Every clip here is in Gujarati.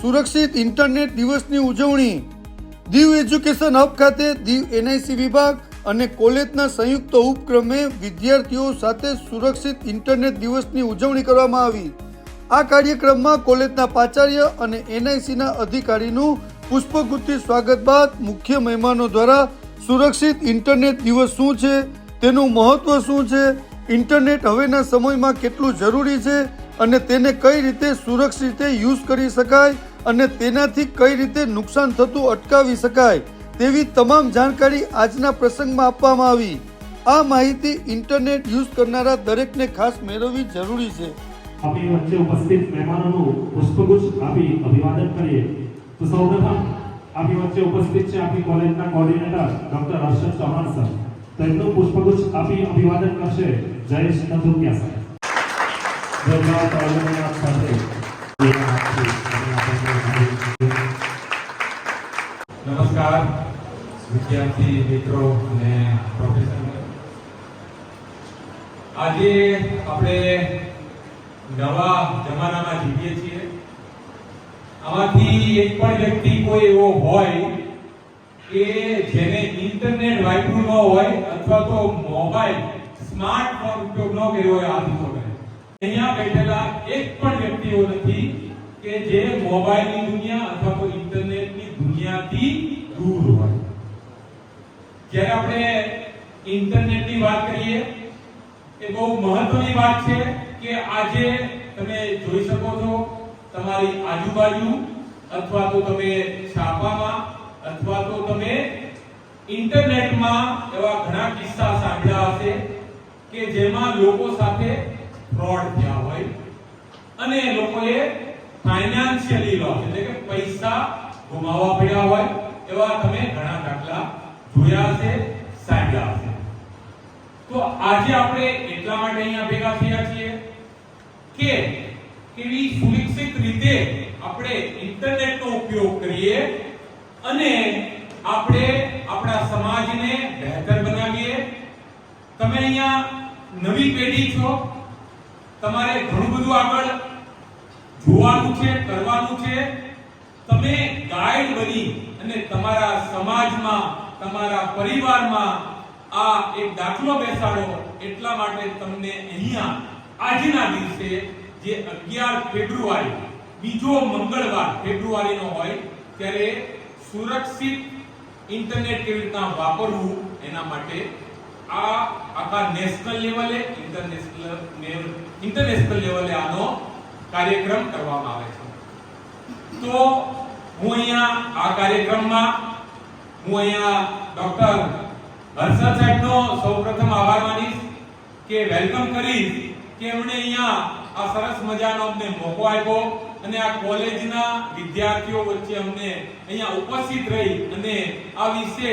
સુરક્ષિત ઇન્ટરનેટ દિવસની ઉજવણી. દીવ એજ્યુકેશન હબ ખાતે દીવ એનઆઈસી વિભાગ અને કોલેજના સંયુક્ત ઉપક્રમે વિદ્યાર્થીઓ સાથે સુરક્ષિત ઇન્ટરનેટ દિવસની ઉજવણી કરવામાં આવી. આ કાર્યક્રમમાં કોલેજના પ્રાચાર્ય અને એનઆઈસીના અધિકારીનું પુષ્પગુચ્છથી સ્વાગત બાદ મુખ્ય મહેમાનો દ્વારા સુરક્ષિત ઇન્ટરનેટ દિવસ શું છે, તેનું મહત્વ શું છે, ઇન્ટરનેટ હવેના સમયમાં કેટલું જરૂરી છે અને તેને કઈ રીતે સુરક્ષિત રીતે યુઝ કરી શકાય અને તેનાથી કઈ રીતે નુકસાન થતું અટકાવી શકાય તેવી તમામ જાણકારી આજના પ્રસંગમાં આપવામાં આવી. આ માહિતી ઇન્ટરનેટ યુઝ કરનારા દરેકને ખાસ મેળવવી જરૂરી છે. આપણી વચ્ચે ઉપસ્થિત મહેમાનોનું પુષ્પગુચ્છ આપી અભિવાદન કરીએ. તો સૌપ્રથમ આપણી વચ્ચે ઉપસ્થિત છે આપણી કોલેજના coordinator doctor Harshad Chauhan sir. તો પુષ્પગુચ્છ આપી અભિવાદન કરશે જયેશ નંદુકિયા સર. નમસ્કાર, વિદ્યાર્થી મિત્રો અને પ્રોફેસર આજે આપણે નવા જમાનામાં જીવીએ છીએ. આમાંથી એક પણ વ્યક્તિ કોઈ એવો હોય કે જેને ઇન્ટરનેટ વાપર્યું ન હોય અથવા તો મોબાઈલ, સ્માર્ટફોન ઉપયોગ ન કર્યો હોય, આ દિવસો અહીંયા બેઠેલા એક પણ વ્યક્તિ એવો નથી કે જે મોબાઈલની દુનિયા અથવા તો ઇન્ટરનેટની દુનિયાથી દૂર હોય. જ્યારે આપણે ઇન્ટરનેટની વાત કરીએ, એ બહુ મહત્વની વાત છે કે આજે તમે જોઈ શકો છો તમારી આજુબાજુ અથવા તો તમે છાપામાં અથવા તો તમે ઇન્ટરનેટમાં એવા ઘણા કિસ્સા સાંભળ્યા હશે કે જેમાં લોકો સાથે ફ્રોડ થયા હોય. અને લોકોએ ફાઇનાન્શિયલી લોસ એટલે કે પૈસા ગુમાવવા પડ્યા હોય, એવા તમે ઘણા દાખલા જોયા છે સાંભળ્યા છે તો આજે આપણે એટલા માટે અહીંયા ભેગા થયા છીએ કે કેવી સુરક્ષિત રીતે આપણે ઇન્ટરનેટનો ઉપયોગ કરીએ અને આપણે આપણા સમાજને બહેતર બનાવીએ. તમે અહીંયા નવી પેઢી છો તમારે ઘણું બધું આગળ જોવાનું છે, કરવાનું છે. તમે ગાઈડ બની અને તમારા સમાજમાં, તમારા પરિવારમાં આ એક દાખલો બેસાડો. એટલા માટે તમને અહીંયા, આજના દિવસે જે 11 ફેબ્રુઆરી, બીજો મંગળવાર ફેબ્રુઆરીનો હોય, ત્યારે સુરક્ષિત ઇન્ટરનેટ કેવી રીતના વાપરવું એના માટે આ આખા નેશનલ લેવલે ઇન્ટરનેશનલ ઇન્ટરનેશનલ લેવલે આનો કાર્યક્રમ કરવામાં આવે છે. તો હું અહીંયા આ કાર્યક્રમમાં, હું અહીંયા ડોક્ટર હર્ષદ સાહેબનો સૌપ્રથમ આભાર માનીશ કે વેલકમ કરીશ કે એમણે અહીંયા આ સરસ મજાનો અમને મોકો આપ્યો. અને આ કોલેજના વિદ્યાર્થીઓ વચ્ચે અમને અહીંયા ઉપસ્થિત રહી અને આ વિશે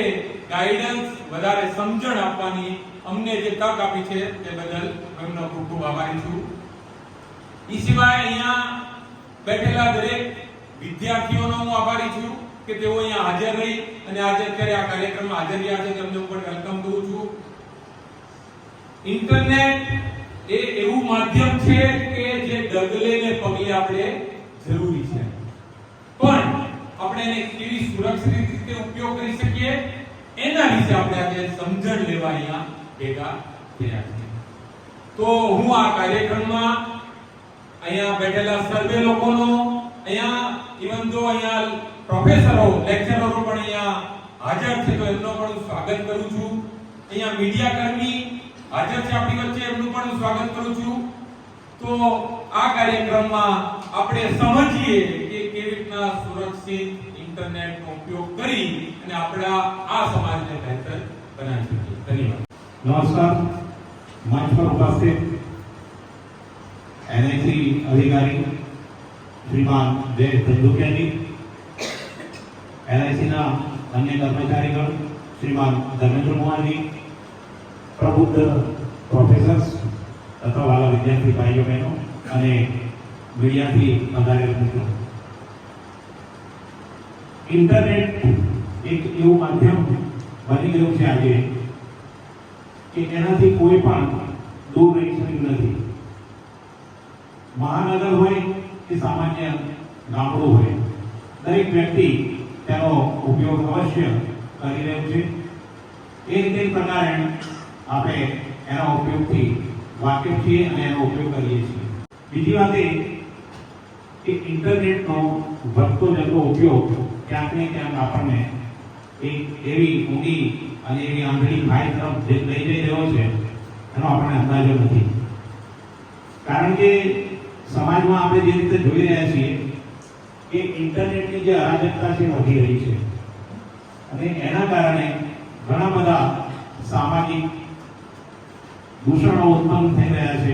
ગાઈડન્સ વધારે સમજણ આપવાની અમને જે તક આપી છે તે બદલ એમનો ખૂબ ખૂબ આભારી છું. એ સિવાય અહીંયા બેઠેલા દરેક વિદ્યાર્થીઓનો હું આભારી છું કે તેઓ અહીંયા હાજર રહી અને આજે અત્યારે આ કાર્યક્રમમાં હાજર રહ્યા છે. તેમને હું પણ વેલકમ કરું છું. ઇન્ટરનેટ એ એવું માધ્યમ છે કે જે ડગલે ને પગલે આપણે આપણે એને કેવી સુરક્ષિત રીતે ઉપયોગ કરી શકીએ? એના વિશે આપણે આજે સમજણ લેવા અહીંયા ભેગા થયા છે તો હું આ કાર્યક્રમમાં અહીંયા બેઠેલા સર્વે લોકોનો, અહીંયા ઇવન જો અહીંયા પ્રોફેસરો લેક્ચરરો પણ અહીંયા હાજર છે, તો એમનો પણ સ્વાગત કરું છું. અહીંયા મીડિયા કર્મી હાજર છે આપણી વચ્ચે, એમનું પણ સ્વાગત કરું છું. તો આ કાર્યક્રમમાં આપણે સમજીએ કે કેવી રીતના સુરક્ષિત ઇન્ટરનેટનો ઉપયોગ કરી અને આપણા આ સમાજને બહેતર બનાવી શકીએ. ધન્યવાદ. નમસ્કાર. મંચ પર ઉપસ્થિત એનઆઈસી અધિકારી શ્રીમાન જયેશ ધંધુકિયાજી એનઆઈસીના અન્ય કર્મચારીગણ શ્રીમાન ધર્મેન્દ્ર કુમારજી, પ્રબુદ્ધ પ્રોફેસર્સ તથા વાલા વિદ્યાર્થી ભાઈઓ બહેનો અને મીડિયાથી પધારેલા મિત્રો. ઇન્ટરનેટ એક એવું માધ્યમ બની ગયું છે આજે, કે એનાથી કોઈ પણ દૂર રહી શક્યું નથી. મહાનગર હોય કે સામાન્ય ગામડું હોય, દરેક વ્યક્તિ તેનો ઉપયોગ અવશ્ય કરી રહ્યું છે. એ રીતે પ્રકારે આપણે એના ઉપયોગથી વાકેફ છીએ અને એનો ઉપયોગ કરીએ છીએ. બીજી વાત એ, કે ઇન્ટરનેટનો વધતો જતો ઉપયોગ ક્યાંક ને ક્યાંક આપણને એક એવી ઊંડી અને એવી આંધળી ભાઈ તરફ લઈ જઈ રહ્યો છે, એનો આપણને અંદાજો નથી. કારણ કે સમાજમાં આપણે જે રીતે જોઈ રહ્યા છીએ કે ઇન્ટરનેટની જે અરાજકતા છે વધી રહી છે. અને એના કારણે ઘણા બધા સામાજિક દૂષણો ઉત્પન્ન થઈ રહ્યા છે.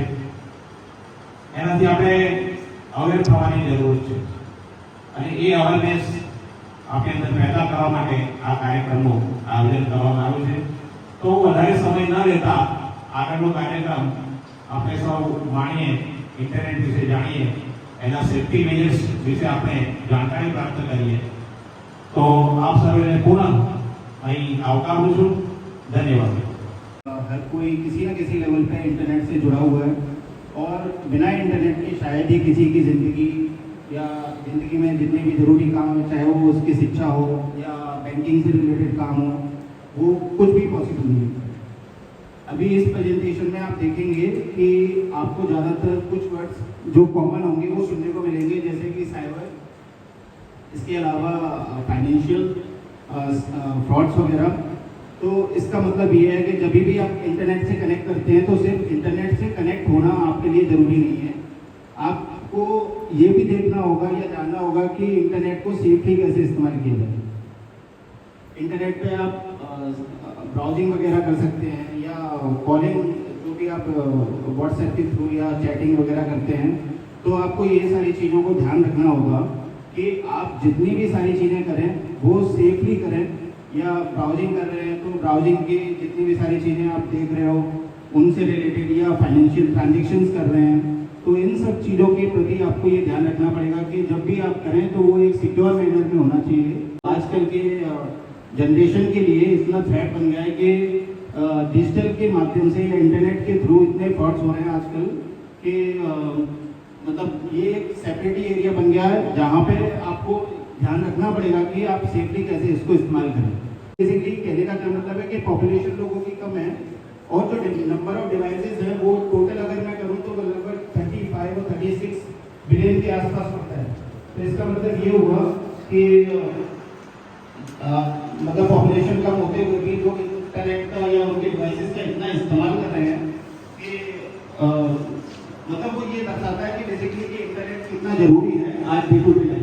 એનાથી આપણે અવેર થવાની જરૂર છે. અને એ અવેરનેસ આપણી અંદર પેદા કરવા માટે આ કાર્યક્રમનું આયોજન કરવામાં આવ્યું છે તો હું વધારે સમય ન લેતા આગળનો કાર્યક્રમ આપણે સૌ માણીએ ઇન્ટરનેટ વિશે જાણીએ એના સેફ્ટી મેજર્સ વિશે આપણે જાણકારી પ્રાપ્ત કરીએ તો આપ સર્વેને પુનઃ અહીં આવકારું છું ધન્યવાદ हर कोई किसी न किसी लेवल पे इंटरनेट से जुड़ा हुआ है और बिना इंटरनेट के शायद ही किसी की ज़िंदगी या ज़िंदगी में जितने भी ज़रूरी काम है, चाहे वो उसकी शिक्षा हो या बैंकिंग से रिलेटेड काम हो, वो कुछ भी पॉसिबल नहीं है। अभी इस प्रेजेंटेशन में आप देखेंगे कि आपको ज़्यादातर कुछ वर्ड्स जो कॉमन होंगे, वो सुनने को मिलेंगे, जैसे कि साइबर इसके अलावा फाइनेंशियल फ्रॉड्स वगैरह। तो इसका मतलब ये है कि जब भी आप इंटरनेट से कनेक्ट करते हैं तो सिर्फ़ इंटरनेट से कनेक्ट होना आपके लिए ज़रूरी नहीं है। आपको ये भी देखना होगा या जानना होगा कि इंटरनेट को सेफली कैसे इस्तेमाल किया जाए। इंटरनेट पे आप ब्राउजिंग वगैरह कर सकते हैं या कॉलिंग जो भी आप व्हाट्सएप के थ्रू या चैटिंग वगैरह करते हैं तो आपको ये सारी चीज़ों को ध्यान रखना होगा कि आप जितनी भी सारी चीज़ें करें, वो सेफली करें या ब्राउजिंग कर रहे हैं तो ब्राउजिंग की जितनी भी सारी चीज़ें आप देख रहे हो, उनसे रिलेटेड या फाइनेंशियल ट्रांजेक्शन्स कर रहे हैं तो इन सब चीज़ों के प्रति आपको ये ध्यान रखना पड़ेगा कि जब भी आप करें तो वो एक सिक्योर मैनर में होना चाहिए। आजकल के जनरेशन के लिए इतना थ्रेट बन गया है कि डिजिटल के माध्यम से या इंटरनेट के थ्रू इतने फ्रॉड्स हो रहे हैं आजकल कि मतलब ये एक सेपरेट एरिया बन गया है जहाँ पे आपको ध्यान रखना पड़ेगा कि आप सेफली कैसे इसको इस्तेमाल करें। बेसिकली कहने का क्या मतलब है कि पॉपुलेशन लोगों की कम है और जो नंबर ऑफ़ डिवाइसेस है वो टोटल अगर मैं करूँ तो लगभग थर्टी फाइव और थर्टी सिक्स बिलियन के आसपास पड़ता है। तो इसका मतलब ये हुआ कि मतलब पॉपुलेशन कम होते हुए भी लोग इंटरनेट का या उनके डिवाइसेस का इतना इस्तेमाल कर रहे हैं कि मतलब वो ये दर्शाता है कि बेसिकली कि इंटरनेट कितना ज़रूरी है आज भी लाइफ